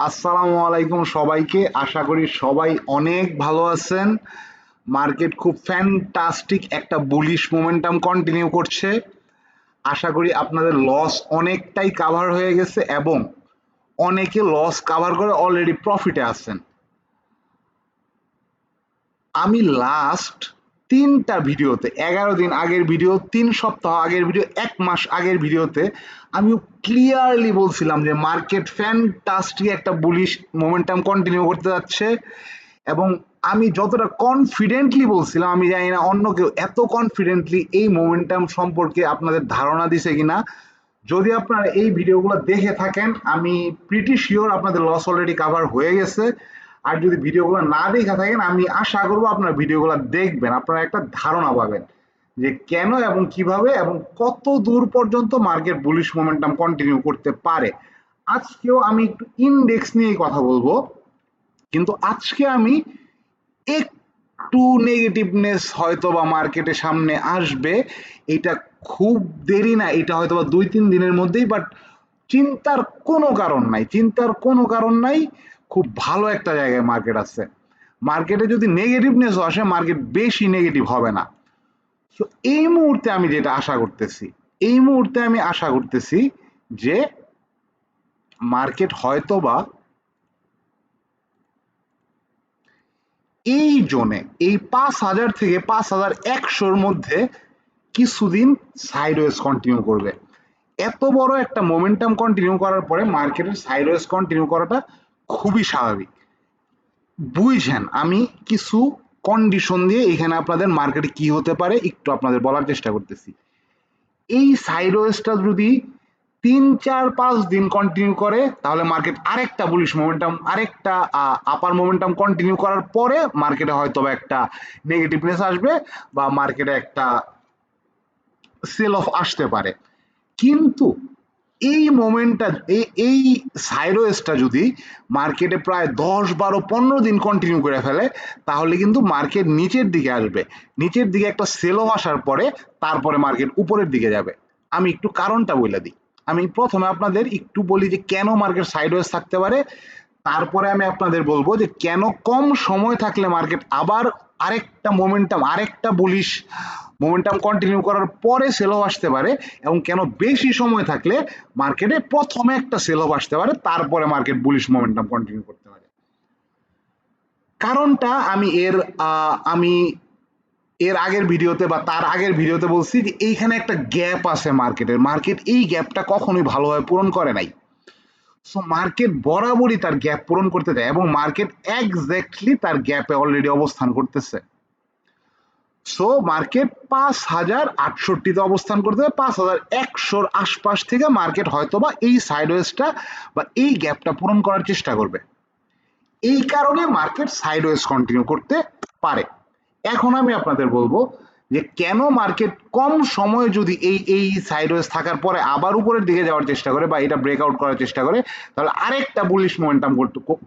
আসসালামু আলাইকুম সবাইকে। আশা করি সবাই অনেক ভালো আছেন। মার্কেট খুব ফ্যান্টাস্টিক একটা বুলিশ মোমেন্টাম কন্টিনিউ করছে। আশা করি আপনাদের লস অনেকটাই কাভার হয়ে গেছে এবং অনেকে লস কাভার করে অলরেডি প্রফিটে আছেন। আমি লাস্ট তিনটা ভিডিওতে, এগারো দিন আগের ভিডিও, তিন সপ্তাহ আগের ভিডিও, এক মাস আগের ভিডিওতে আমি ক্লিয়ারলি বলছিলাম যে মার্কেট ফ্যান ফ্যান্টাস্টিক একটা বুলিশ মোমেন্টাম কন্টিনিউ করতে যাচ্ছে এবং আমি যতটা কনফিডেন্টলি বলছিলাম, আমি জানি না অন্য কেউ এত কনফিডেন্টলি এই মোমেন্টাম সম্পর্কে আপনাদের ধারণা দিছে কিনা। যদি আপনারা এই ভিডিওগুলো দেখে থাকেন, আমি প্রিটি শিওর আপনাদের লস অলরেডি কাভার হয়ে গেছে। আর যদি ভিডিওগুলো না দেখে থাকেন, আমি আশা করব আপনারা ভিডিওগুলো দেখবেন। আপনারা একটা ধারণা পাবেন যে কেন এবং কীভাবে এবং কত দূর পর্যন্ত মার্কেট বুলিশ মোমেন্টাম কন্টিনিউ করতে পারে। আজকেও আমি একটু ইন্ডেক্স নিয়ে কথা বলব, কিন্তু আজকে আমি একটু নেগেটিভনেস হয়তো বা মার্কেটের সামনে আসবে। এটা খুব দেরি না, এটা হয়তো বা দুই তিন দিনের মধ্যেই বাট চিন্তার কোনো কারণ নাই, চিন্তার কোনো কারণ নাই, খুব ভালো একটা জায়গায় মার্কেট আছে। মার্কেটে যদি নেগেটিভনেস আসে মার্কেট বেশি নেগেটিভ হবে না। তো এই মুহূর্তে আমি যেটা আশা করতেছি, এই মুহূর্তে আমি আশা করতেছি যে মার্কেট হয়তো বা এই জোনে, এই পাঁচ হাজার থেকে পাঁচ হাজার একশোর মধ্যে কিছুদিন সাইডওয়েজ কন্টিনিউ করবে। এত বড় একটা মোমেন্টাম কন্টিনিউ করার পরে মার্কেটের সাইডওয়েজ কন্টিনিউ করাটা খুবই স্বাভাবিক। বুঝছেন? আমি কিছু কন্ডিশন দিয়ে এখানে আপনাদের মার্কেটে কি হতে পারে একটু আপনাদের বলার চেষ্টা করতেছি। এই সাইডওয়েজটা যদি তিন, চার, পাঁচ দিন কন্টিনিউ করে, তাহলে মার্কেট আরেকটা বুলিশ মোমেন্টাম আরেকটা আপার মোমেন্টাম কন্টিনিউ করার পরে মার্কেটে হয়তো একটা নেগেটিভনেস আসবে বা মার্কেটে একটা সেল অফ আসতে পারে। কিন্তু এই মোমেন্টটা এই এই সাইরোয়েসটা যদি মার্কেটে প্রায় দশ বারো পনেরো দিন কন্টিনিউ করে ফেলে, তাহলে কিন্তু মার্কেট নিচের দিকে আসবে। নিচের দিকে একটা সেল অফ আসার পরে তারপরে মার্কেট উপরের দিকে যাবে। আমি একটু কারণটা বলে দিই। আমি প্রথমে আপনাদের একটু বলি যে কেন মার্কেট সাইডওয়েজ থাকতে পারে। তারপরে আমি আপনাদের বলব যে কেন কম সময় থাকলে মার্কেট আবার আরেকটা মোমেন্টাম আরেকটা বুলিশ মোমেন্টাম কন্টিনিউ করার পরে সেল অফ আসতে পারে এবং কেন বেশি সময় থাকলে মার্কেটে প্রথমে একটা সেল অফ আসতে পারে, তারপরে মার্কেট বুলিশ মোমেন্টাম কন্টিনিউ করতে পারে। কারণটা আমি এর আমি এর আগের ভিডিওতে বা তার আগের ভিডিওতে বলছি যে এইখানে একটা গ্যাপ আছে মার্কেটের মার্কেট এই গ্যাপটা কখনোই ভালোভাবে পূরণ করে নাই। সো মার্কেট বরাবরই তার গ্যাপ পূরণ করতে দেয় এবং মার্কেট একজ্যাক্টলি তার গ্যাপে অলরেডি অবস্থান করতেছে। সো মার্কেট পাঁচ হাজার আটষট্টিতে অবস্থান করতে হবে, পাঁচ হাজার একশোর আশপাশ থেকে মার্কেট হয়তো বা এই সাইডওয়েজটা বা এই গ্যাপটা পূরণ করার চেষ্টা করবে। এই কারণে মার্কেট সাইডওয়েজ কন্টিনিউ করতে পারে। এখন আমি আপনাদের বলব যে কেন মার্কেট কম সময়ে যদি এই এই সাইডওয়েজ থাকার পরে আবার উপরের দিকে যাওয়ার চেষ্টা করে বা এটা ব্রেকআউট করার চেষ্টা করে, তাহলে আরেকটা বুলিশ মোমেন্টাম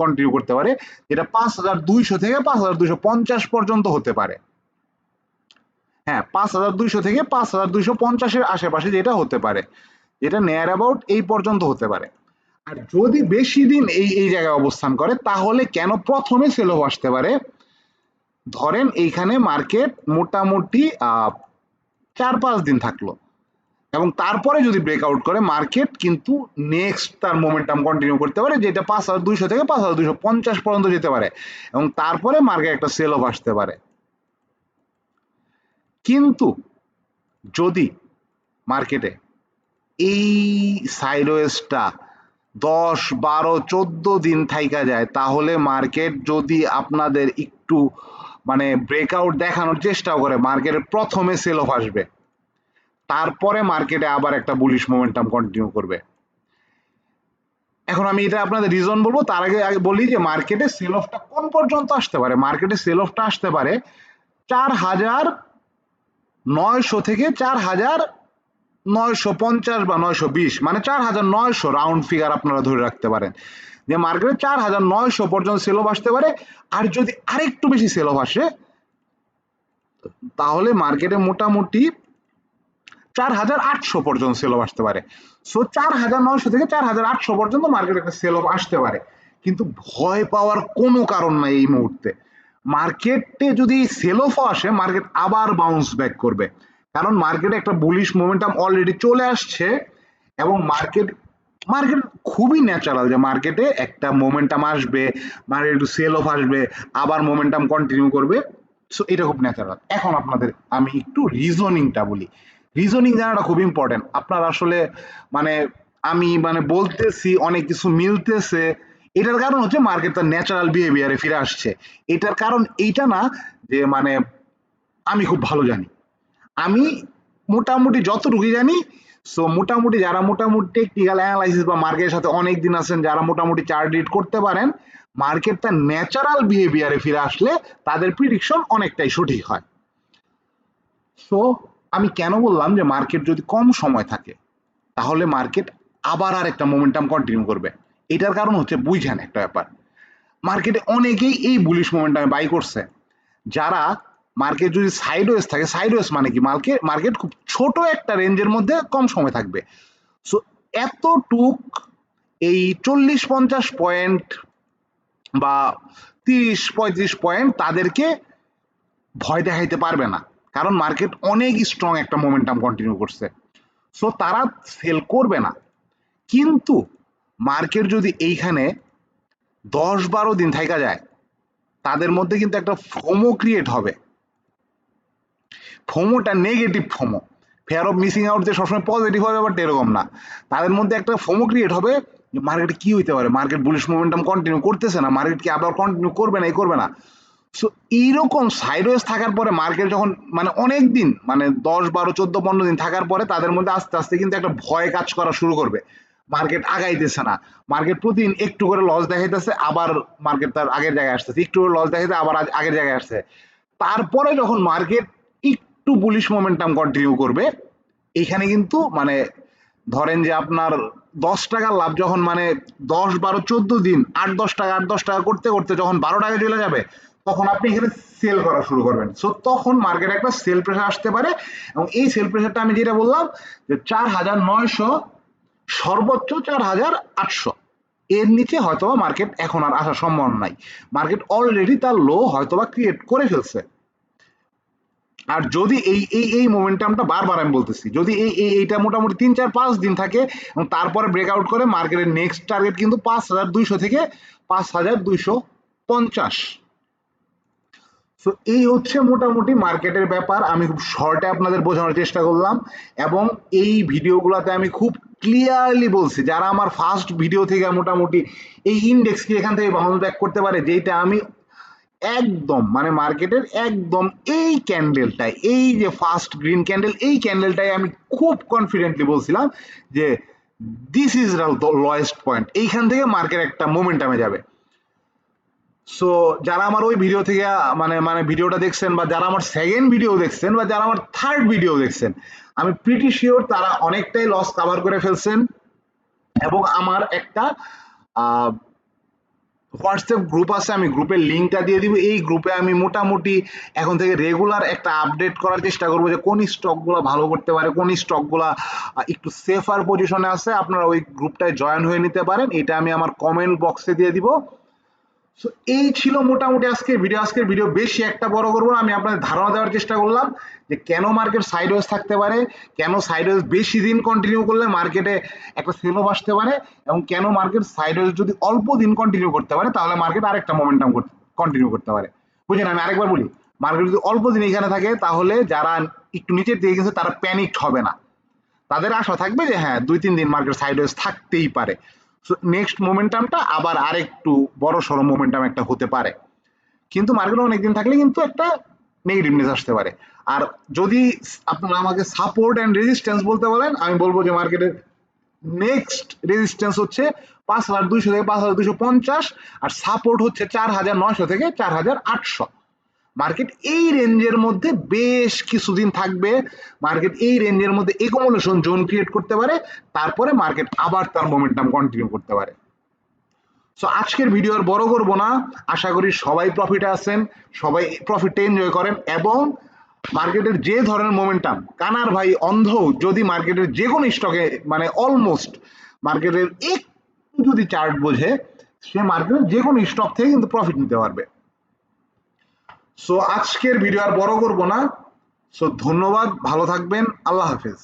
কন্টিনিউ করতে পারে, যেটা পাঁচ হাজার দুইশো থেকে পাঁচ হাজার দুইশো পঞ্চাশ পর্যন্ত হতে পারে। হ্যাঁ পাঁচ হাজার দুইশো থেকে পাঁচ হাজার দুইশো পঞ্চাশের আশেপাশে যেটা হতে পারে, যেটা নেয়ার অ্যাবাউট এই পর্যন্ত হতে পারে। আর যদি বেশি দিন এই এই জায়গায় অবস্থান করে, তাহলে কেন প্রথমে সেল আসতে পারে? ধরেন এইখানে মার্কেট মোটামুটি চার পাঁচ দিন থাকল। এবং তারপরে যদি ব্রেকআউট করে মার্কেট কিন্তু নেক্সট তার মোমেন্টাম কন্টিনিউ করতে পারে, যেটা পাঁচ হাজার দুইশো থেকে পাঁচ হাজার দুইশো পঞ্চাশ পর্যন্ত যেতে পারে। এবং তারপরে মার্কেট একটা সেল অফ আসতে পারে। কিন্তু যদি মার্কেটে এই সাইডওয়েজটা দশ, বারো, চোদ্দ দিন থাইকা যায়, তাহলে মার্কেট যদি আপনাদের একটু মানে ব্রেকআউট দেখানোর চেষ্টা করে মার্কেটে প্রথমে সেল অফ আসবে, তারপরে মার্কেটে আবার একটা বুলিশ মোমেন্টাম কন্টিনিউ করবে। এখন আমি এটা আপনাদের রিজন বলব, তার আগে আগে বলি যে মার্কেটে সেল অফটা কোন পর্যন্ত আসতে পারে? মার্কেটে সেল অফটা আসতে পারে চার হাজার নয়শো থেকে চার হাজার নয়শো পঞ্চাশ বা নয়শো বিশ মানে চার হাজার নয়শো রাউন্ড ফিগার আপনারা ধরে রাখতে পারেন। যে মার্কেটে চার হাজার নয়শো পর্যন্ত সেল অফ আসতে পারে, আর যদি আরেকটু বেশি সেল অফ আসে, তাহলে মার্কেটে মোটামুটি চার হাজার আটশো পর্যন্ত সেল অফ আসতে পারে। সো চার হাজার নয়শো থেকে চার হাজার আটশো পর্যন্ত মার্কেটে একটা সেল অফ আসতে পারে। কিন্তু ভয় পাওয়ার কোনো কারণ নাই এই মুহূর্তে। মার্কেটে যদি সেল অফ আসে মার্কেট আবার বাউন্স ব্যাক করবে। কারণ মার্কেটে একটা বুলিশ মোমেন্টাম অলরেডি চলে আসছে এবং মার্কেট মার্কেট খুবই ন্যাচারাল যে মার্কেটে একটা মোমেন্টাম আসবে মার্কেট একটু সেল অফ আসবে, আবার মোমেন্টাম কন্টিনিউ করবে। সো এটা খুব ন্যাচারাল এখন আপনাদের আমি একটু রিজনিংটা বলি। রিজনিং জানাটা খুব ইম্পর্টেন্ট আপনার আসলে মানে আমি মানে বলতেছি, অনেক কিছু মিলতেছে এটার কারণ হচ্ছে মার্কেট তার ন্যাচারাল বিহেভিয়ারে ফিরে আসছে। এটার কারণ এইটা না যে মানে আমি খুব ভালো জানি। আমি মোটামুটি যতটুকু জানি সো মোটামুটি যারা মোটামুটি টেকনিক্যাল অ্যানালাইসিস বা মার্কেটের সাথে অনেক দিন আছেন, যারা মোটামুটি চার্ট রিড করতে পারেন মার্কেট তার ন্যাচারাল বিহেভিয়ারে ফিরে আসলে তাদের প্রিডিকশন অনেকটাই সঠিক হয়। সো আমি কেন বললাম যে মার্কেট যদি কম সময় থাকে, তাহলে মার্কেট আবার আর একটা মোমেন্টাম কন্টিনিউ করবে। এটার কারণ হচ্ছে বুঝেন একটা ব্যাপার। মার্কেটে অনেকেই এই বুলিশ মোমেন্টামে বাই করছে। যারা মার্কেট যদি সাইডওয়েজ থাকে সাইডওয়েজ মানে কি? মার্কেট মার্কেট খুব ছোট একটা রেঞ্জের মধ্যে কম সময় থাকবে। সো এতটুক এই চল্লিশ পঞ্চাশ পয়েন্ট বা তিরিশ, পঁয়ত্রিশ পয়েন্ট তাদেরকে ভয় দেখাইতে পারবে না। কারণ মার্কেট অনেক স্ট্রং একটা মোমেন্টাম কন্টিনিউ করছে। সো তারা সেল করবে না। কিন্তু মার্কেট যদি এইখানে দশ বারো দিন থাকা যায়, তাদের মধ্যে কিন্তু একটা ফোমো ক্রিয়েট হবে। ফোমোটা negative FOMO. Fear of missing out যে সবসময় পজিটিভ হবে বাট এরকম না। তাদের মধ্যে একটা ফোমো ক্রিয়েট হবে মার্কেটে কি হইতে পারে? মার্কেট বুলিশ মোমেন্টাম কন্টিনিউ করতেছে না? মার্কেট কি আবার কন্টিনিউ করবে না? এই করবে না? সো এইরকম সাইডওয়েজ থাকার পরে মার্কেট যখন মানে অনেক দিন মানে দশ বারো, চোদ্দ, পনেরো দিন থাকার পরে তাদের মধ্যে আস্তে আস্তে কিন্তু একটা ভয় কাজ করা শুরু করবে। মার্কেট আগাইতেছে না। মার্কেট প্রতিদিন একটু করে লস দেখাইতেছে, আবার মার্কেট তার আগের জায়গায় আসতেছে। একটু করে লস দেখাইতে আবার আগ- আগের জায়গায় আসছে। তারপরে যখন মার্কেট একটু বুলিশ মোমেন্টাম কন্টিনিউ করবে, এখানে কিন্তু মানে ধরেন যে আপনার দশ টাকার লাভ যখন মানে দশ বারো চোদ্দ দিন, আট দশ টাকা, আট দশ টাকা করতে করতে যখন বারো টাকা চলে যাবে, তখন আপনি এখানে সেল করা শুরু করবেন। সো তখন মার্কেটে একটা সেল প্রেশার আসতে পারে এবং এই সেল প্রেশারটা আমি যেটা বললাম যে চার হাজার নয়শো সর্বোচ্চ চার হাজার আটশো। এর নিচে হয়তোবা মার্কেট এখন আর আসার সম্ভাবনা নাই। মার্কেট অলরেডি তার লো হয়তোবা ক্রিয়েট করে ফেলছে। আর যদি এই এই এই মোমেন্টামটা বারবার আমি বলতেছি, যদি এই এই, এইটা মোটামুটি তিন, চার, পাঁচ দিন থাকে এবং তারপরে ব্রেকআউট করে মার্কেটের নেক্সট টার্গেট কিন্তু পাঁচ হাজার দুইশো থেকে পাঁচ হাজার দুইশো পঞ্চাশ। সো এই হচ্ছে মোটামুটি মার্কেটের ব্যাপার। আমি খুব শর্টে আপনাদের বোঝানোর চেষ্টা করলাম এবং এই ভিডিওগুলোতে আমি খুব ক্লিয়ারলি বলছি, যারা আমার ফার্স্ট ভিডিও থেকে মোটামুটি এই ইন্ডেক্স কি এখান থেকে বাউন্স ব্যাক করতে পারে যেটা আমি একদম মানে মার্কেটের একদম এই ক্যান্ডেলটাই এই যে ফার্স্ট গ্রিন ক্যান্ডেল এই ক্যান্ডেলটাই আমি খুব কনফিডেন্টলি বলছিলাম যে দিস ইজ লয়েস্ট পয়েন্ট এইখান থেকে মার্কেট একটা মোমেন্টামে যাবে। সো যারা আমার ওই ভিডিও থেকে মানে মানে ভিডিওটা দেখছেন বা যারা আমার সেকেন্ড ভিডিও দেখছেন বা যারা আমার থার্ড ভিডিও দেখছেন, আমি প্রিটি শিওর তারা অনেকটাই লস কাভার করে ফেলছেন এবং আমার একটা হোয়াটসঅ্যাপ গ্রুপ আছে, আমি গ্রুপের লিঙ্কটা দিয়ে দিব। এই গ্রুপে আমি মোটামুটি এখন থেকে রেগুলার একটা আপডেট করার চেষ্টা করব যে কোন স্টকগুলো ভালো করতে পারে, কোন স্টকগুলো একটু সেফার পজিশনে আছে। আপনারা ওই গ্রুপটায় জয়েন হয়ে নিতে পারেন। এটা আমি আমার কমেন্ট বক্সে দিয়ে দিব। সো এই ছিল মোটামুটি আজকে ভিডিও আজকের ভিডিও বেশি একটা বড় করব না। আমি আপনাদের ধারণা দেওয়ার চেষ্টা করলাম যে কেন মার্কেট সাইডওয়েজ থাকতে পারে, কেন সাইডওয়েজ বেশি দিন কন্টিনিউ করলে মার্কেটে একটা সেল অফ আসতে পারে, এবং কেন মার্কেট সাইডওয়েজ যদি অল্প দিন কন্টিনিউ করতে পারে, তাহলে মার্কেট আরেকটা মোমেন্টাম কন্টিনিউ করতে পারে। বুঝলেন? আমি আরেকবার বলি মার্কেট যদি অল্প দিন এখানে থাকে, তাহলে যারা একটু নিচের দিকে গেছে, তারা প্যানিকড হবে না। তাদের আশা থাকবে যে হ্যাঁ দুই, তিন দিন মার্কেট সাইডওয়েজ থাকতেই পারে। নেক্সট মোমেন্টামটা আবার আরেকটু বড় সড়ো মোমেন্টাম একটা হতে পারে। কিন্তু মার্কেটে অনেকদিন থাকলে কিন্তু একটা নেগেটিভনেস আসতে পারে। আর যদি আপনারা আমাকে সাপোর্ট অ্যান্ড রেজিস্ট্যান্স বলতে বলেন, আমি বলব যে মার্কেটের নেক্সট রেজিস্ট্যান্স হচ্ছে পাঁচ হাজার দুইশো থেকে পাঁচ হাজার দুইশো পঞ্চাশ আর সাপোর্ট হচ্ছে চার হাজার নয়শো থেকে চার হাজার আটশো। মার্কেট এই রেঞ্জের মধ্যে বেশ কিছুদিন থাকবে। মার্কেট এই রেঞ্জের মধ্যে একোমোলেশন জোন ক্রিয়েট করতে পারে, তারপরে মার্কেট আবার তার মোমেন্টাম কন্টিনিউ করতে পারে। সো আজকের ভিডিও আর বড় করব না। আশা করি সবাই প্রফিটে আছেন, সবাই প্রফিটে এনজয় করেন এবং মার্কেটের যে ধরনের মোমেন্টাম কানার ভাই অন্ধ, যদি মার্কেটের যে কোনো স্টকে মানে অলমোস্ট মার্কেটের একটু যদি চার্ট বোঝে, সে মার্কেটের যে কোনো স্টক থেকে কিন্তু প্রফিট নিতে পারবে। সো আজকের ভিডিও আর বড় করব না। সো ধন্যবাদ ভালো থাকবেন আল্লাহ হাফেজ।